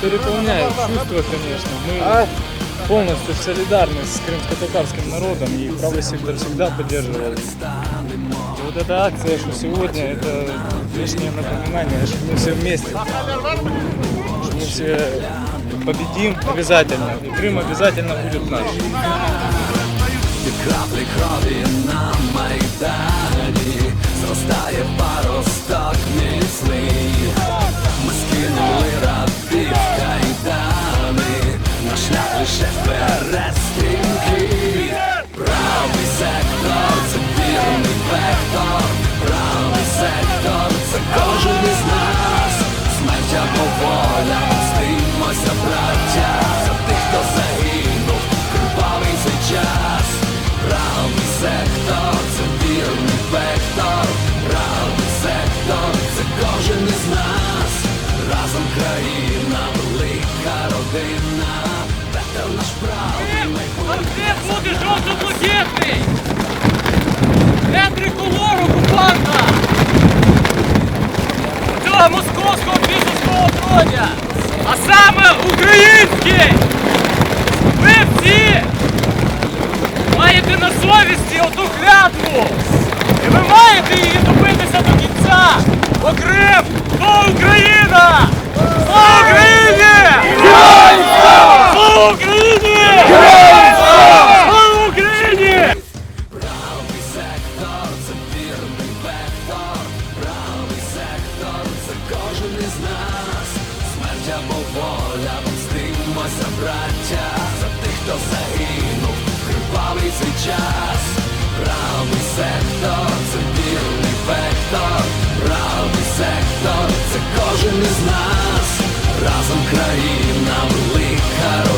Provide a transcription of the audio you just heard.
переполняет чувства, конечно. Мы полностью солидарны с крымско-татарским народом и правый сектор всегда поддерживал. Вот эта акция, что сегодня, это лишнее напоминание, что мы все вместе, что мы все победим обязательно, и Крым обязательно будет наш. Краплі крові на that stinky Портрет буде жовто-блакитний! Де триколор окупанта! Цього московського фізичного троня! А саме український! Ви всі маєте на совісті оту клятву! І ви маєте її добитися до кінця! Бо Крим то Україна! Кожен із нас. Смерть або воля, помстимося, браття, за тих, хто загинув, кривавий цей час. Правий сектор це вірний вектор, правий сектор це кожен із нас. Разом країна велика